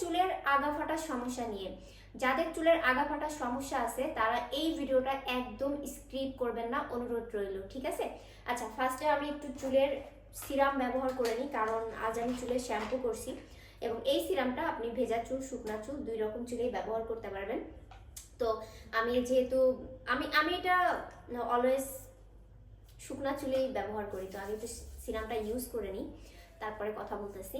চুলের আগা ফাটার সমস্যা নিয়ে। যাদের চুলের আগা ফাটার সমস্যা আছে, তারা এই ভিডিওটা একদম স্ক্রিপ করবেন না, অনুরোধ রইল, ঠিক আছে? আচ্ছা ফার্স্টে আমি একটু চুলের সিরাম ব্যবহার করে নিই, কারণ আজ আমি চুলের শ্যাম্পু করছি এবং এই সিরামটা আপনি ভেজা চুল, শুকনা চুল, দুই রকম চুলেই ব্যবহার করতে পারবেন। তো আমি যেহেতু, আমি আমি এটা অলওয়েজ শুকনা চুলেই ব্যবহার করি, তো আমি একটু সিরামটা ইউজ করে নিই, তারপরে কথা বলতেছি।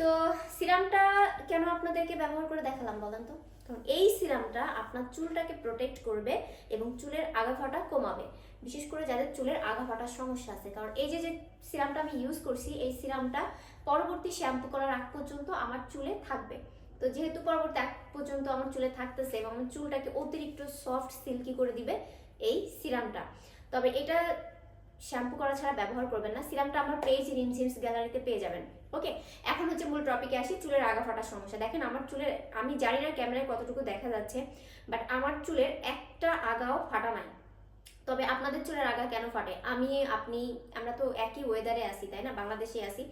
তো সিরামটা কেন আপনাদেরকে ব্যবহার করে দেখালাম বলেন তো? কারণ এই সিরামটা আপনার চুলটাকে প্রোটেক্ট করবে এবং চুলের আগা ফাটা কমাবে। বিশেষ করে যাদের চুলের আগা ফাটার সমস্যা আছে। কারণ এই যে যে সিরামটা আমি ইউজ করছি, এই সিরামটা পরবর্তী শ্যাম্পু করার আগ পর্যন্ত আমার চুলে থাকবে। তো যেহেতু পরবর্তী আগ পর্যন্ত আমার চুলে থাকতেছে এবং আমার চুলটাকে অতিরিক্ত সফট সিল্কি করে দিবে এই সিরামটা। তবে এটা শ্যাম্পু করা ছাড়া ব্যবহার করবেন না। সিরামটা আমার পেজ রিমঝিমস গ্যালারিতে পেয়ে যাবেন। ওকে এখন হচ্ছে মূল টপিকে আসি, চুলের আগা ফাটার সমস্যা। দেখেন, আমার চুলের, আমি জানি না ক্যামেরায় কতটুকু দেখা যাচ্ছে বাট আমার চুলের একটা আগাও ফাটা নাই। তবে আপনাদের চুলের আগা কেন ফাটে? আমি, আপনি, আমরা তো একই ওয়েদারে আসি তাই না? বাংলাদেশে আসি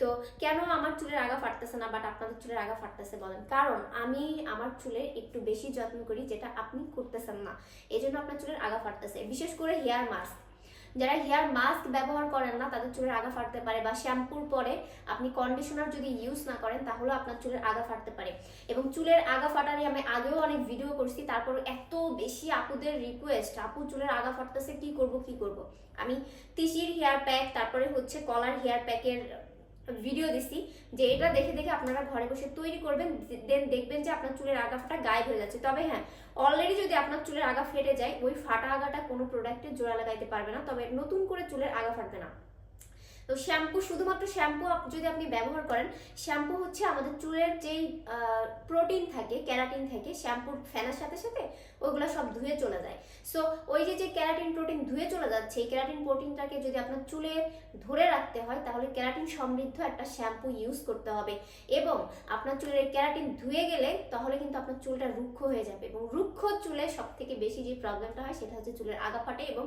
তো কেন আমার চুলের আগা ফাটতেছে না বাট আপনাদের চুলের আগা ফাটতেছে বলেন? কারণ আমি আমার চুলের একটু বেশি যত্ন করি, যেটা আপনি করতেছেন না। এই জন্য আপনার চুলের আগা ফাটতেছে। বিশেষ করে হেয়ার মাস্ক যারা হেয়ার মাস্ক ব্যবহার করেন না, তাদের চুলের আগা ফাটতে পারে বা শ্যাম্পুর পরে আপনি কন্ডিশনার যদি ইউজ না করেন, তাহলেও আপনার চুলের আগা ফাটতে পারে। এবং চুলের আগা ফাটারই আমি আগেও অনেক ভিডিও করছি তারপর এত বেশি আপুদের রিকোয়েস্ট আপু চুলের আগা ফাটতেছে, কি করব কি করব? আমি তিসির হেয়ার প্যাক, তারপরে হচ্ছে কলার হেয়ার প্যাকের ভিডিও দিছি, যে এটা দেখে দেখে আপনারা ঘরে বসে তৈরি করবেন দেন দেখবেন যে আপনার চুলের আগা ফাটা গায়েব হয়ে যাচ্ছে। তবে হ্যাঁ অলরেডি যদি আপনার চুলের আগা ফেটে যায়, ওই ফাটা আগাটা কোনো প্রোডাক্টে জোড়া লাগাইতে পারবে না, তবে নতুন করে চুলের আগা ফাটবে না। তো শ্যাম্পু, শুধুমাত্র শ্যাম্পু যদি আপনি ব্যবহার করেন, শ্যাম্পু হচ্ছে আমাদের চুলের যেই প্রোটিন থাকে, ক্যারাটিন থাকে, শ্যাম্পুর ফেনার সাথে সাথে ওইগুলো সব ধুয়ে চলে যায়। সো ওই যে যে ক্যারাটিন প্রোটিন ধুয়ে চলে যাচ্ছে, এই ক্যারাটিন প্রোটিনটাকে যদি আপনার চুলে ধরে রাখতে হয়, তাহলে ক্যারাটিন সমৃদ্ধ একটা শ্যাম্পু ইউজ করতে হবে। এবং আপনার চুলের ক্যারাটিন ধুয়ে গেলে, তাহলে কিন্তু আপনার চুলটা রুক্ষ হয়ে যাবে। এবং রুক্ষ চুলে সব থেকে বেশি যে প্রবলেমটা হয়, সেটা হচ্ছে চুলের আগা ফাটে এবং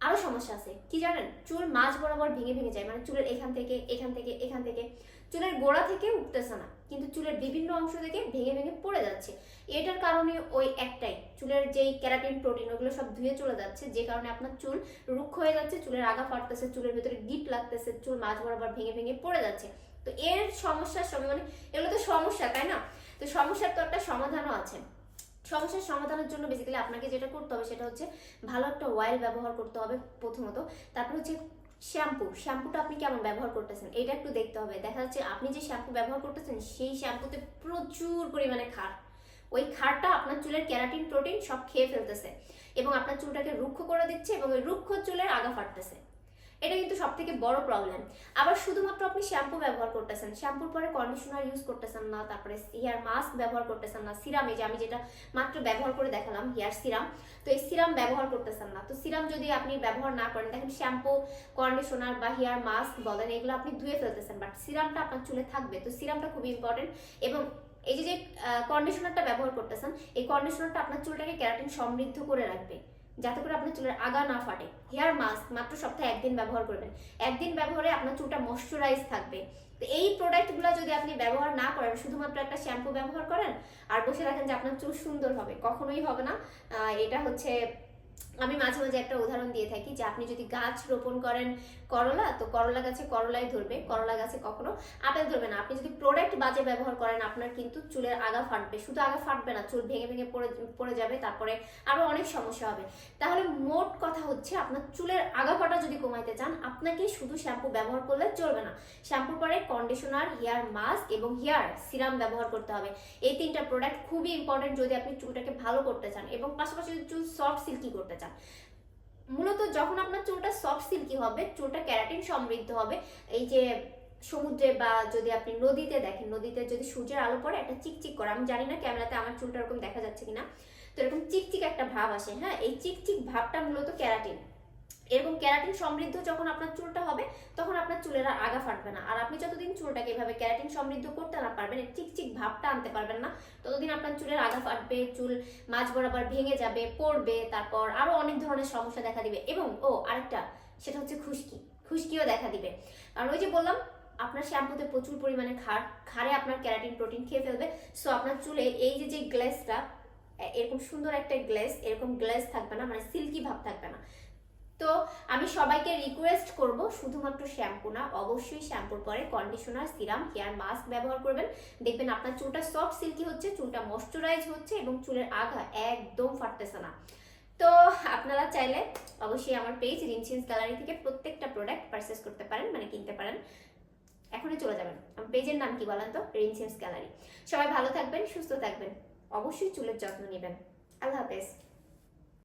আরও সমস্যা আছে। কি জানেন? চুল মাঝ বরাবর ভেঙে ভেঙে যায়। মানে চুলের এখান থেকে এখান থেকে এখান থেকে। চুলের গোড়া থেকে উঠতেছে না। কিন্তু চুলের বিভিন্ন অংশ থেকে ভেঙে ভেঙে পড়ে যাচ্ছে। এটার কারণে ওই একটাই। চুলের যেই ক্যারাটিন, প্রোটিন, ওগুলো সব ধুয়ে চলে যাচ্ছে। যে কারণে আপনার চুল রুক্ষ হয়ে যাচ্ছে, চুলের আগা ফাটতেছে, চুলের ভিতরে গিট লাগতেছে, চুল মাঝ বরাবর ভেঙে ভেঙে পড়ে যাচ্ছে। তো এর সমস্যার মানে এগুলো তো সমস্যা, তাই না? তো সমস্যার তো একটা সমাধানও আছে। সমস্যার সমাধানের জন্য বেসিক্যালি আপনাকে যেটা করতে হবে সেটা হচ্ছে ভালো একটা অয়েল ব্যবহার করতে হবে প্রথমত। তারপর হচ্ছে শ্যাম্পু শ্যাম্পুটা আপনি কেমন ব্যবহার করতেছেন এটা একটু দেখতে হবে। দেখা যাচ্ছে আপনি যে শ্যাম্পু ব্যবহার করতেছেন সেই শ্যাম্পুতে প্রচুর পরিমাণে খার। ওই খারটা আপনার চুলের ক্যারাটিন প্রোটিন সব খেয়ে ফেলতেছে এবং আপনার চুলটাকে রুক্ষ করে দিচ্ছে এবং ওই রুক্ষ চুলের আগা ফাটতেছে। এটা কিন্তু সব থেকে বড় প্রবলেম আবার শুধুমাত্র আপনি শ্যাম্পু ব্যবহার করতেছেন। শ্যাম্পুর পরে কন্ডিশনার ইউজ করতেছেন না, তারপরে হেয়ার মাস্ক ব্যবহার করতেছেন না সিরাম এই যে আমি যেটা মাত্র ব্যবহার করে দেখালাম হেয়ার সিরাম তো এই সিরাম ব্যবহার করতেছেন না। তো সিরাম যদি আপনি ব্যবহার না করেন, দেখেন শ্যাম্পু কন্ডিশনার বা হেয়ার মাস্ক বলেন, এগুলো আপনি ধুয়ে ফেলতেছেন বাট সিরামটা আপনার চুলে থাকবে। তো সিরামটা খুবই ইম্পর্টেন্ট এবং এই যে যে কন্ডিশনারটা ব্যবহার করতেছেন, এই কন্ডিশনারটা আপনার চুলটাকে ক্যারাটিন সমৃদ্ধ করে রাখবে। যাতে করে আপনার চুলের আগা না ফাটে। হেয়ার মাস্ক মাত্র সপ্তাহে একদিন ব্যবহার করবেন। একদিন ব্যবহারে আপনার চুলটা ময়শ্চারাইজ থাকবে। তো এই প্রোডাক্টগুলো যদি আপনি ব্যবহার না করেন, শুধুমাত্র একটা শ্যাম্পু ব্যবহার করেন, আর বসে রাখেন যে আপনার চুল সুন্দর হবে, কখনোই হবে না। এটা হচ্ছে আমি মাঝে মাঝে একটা উদাহরণ দিয়ে থাকি যে আপনি যদি গাছ রোপণ করেন করলা, তো করলা গাছে করলাই ধরবে, করলা গাছে কখনো আপেল ধরবে না। আপনি যদি প্রোডাক্ট বাজে ব্যবহার করেন, আপনার কিন্তু চুলের আগা ফাটবে। শুধু আগা ফাটবে না, চুল ভেঙে ভেঙে পড়ে পড়ে যাবে, তারপরে আরও অনেক সমস্যা হবে। তাহলে মোট কথা হচ্ছে, আপনার চুলের আগা ফাটা যদি কমাইতে চান, আপনাকে শুধু শ্যাম্পু ব্যবহার করলে চলবে না। শ্যাম্পুর পরে কন্ডিশনার হেয়ার মাস্ক এবং হেয়ার সিরাম ব্যবহার করতে হবে। এই তিনটা প্রোডাক্ট খুবই ইম্পর্টেন্ট যদি আপনি চুলটাকে ভালো করতে চান এবং পাশাপাশি চুল সফট সিল্কি করতে চান। মূলত যখন আপনার চুলটা সফট সিল্কি হবে, চুলটা ক্যারাটিন সমৃদ্ধ হবে, এই যে সমুদ্রে বা যদি আপনি নদীতে দেখেন, নদীতে যদি সূর্যের আলো পড়ে, একটা চিকচিক করে, আমি জানি না ক্যামেরাতে আমার চুলটা এরকম দেখা যাচ্ছে কিনা, তো এরকম চিকচিক একটা ভাব আসে হ্যাঁ? এই চিকচিক ভাবটা মূলত ক্যারাটিন এরকম ক্যারাটিন সমৃদ্ধ যখন আপনার চুলটা হবে, তখন আপনার চুলের আর আগা ফাটবে না। আর আপনি যতদিন চুলটাকে এভাবে ক্যারাটিন সমৃদ্ধ করতে না পারবেন চিকচিক ভাবটা আনতে পারবেন না, ততদিন আপনার চুলের আগা ফাটবে, চুল মাঝ বরাবর ভেঙে যাবে, পড়বে, তারপর আরও অনেক ধরনের সমস্যা দেখা দিবে। এবং, ও, আরেকটা, সেটা হচ্ছে খুশকি। খুশকিও দেখা দিবে। কারণ ওই যে বললাম, আপনার শ্যাম্পুতে প্রচুর পরিমাণে খার খারে আপনার ক্যারাটিন প্রোটিন খেয়ে ফেলবে। সো আপনার চুলে এই যে যে গ্লেসটা এরকম সুন্দর একটা গ্লেস, এরকম গ্লেস থাকবে না মানে সিল্কি ভাব থাকবে না। তো আমি সবাইকে রিকোয়েস্ট করব শুধুমাত্র শ্যাম্পু না, অবশ্যই শ্যাম্পুর পরে কন্ডিশনার সিরাম হেয়ার মাস্ক ব্যবহার করবেন। দেখবেন আপনার চুলটা সফট সিল্কি হচ্ছে, চুলটা ময়শ্চারাইজ হচ্ছে এবং চুলের আগা একদম ফাটতেছে না। তো আপনারা চাইলে অবশ্যই আমার পেজ রিনচিন্স গ্যালারি থেকে প্রত্যেকটা প্রোডাক্ট পারচেস করতে পারেন মানে কিনতে পারেন। এখনই চলে যাবেন। আমার পেজের নাম কি বলেন তো? রিনচিন্স গ্যালারি সবাই ভালো থাকবেন, সুস্থ থাকবেন। অবশ্যই চুলের যত্ন নেবেন। আল্লাহ হাফেজ।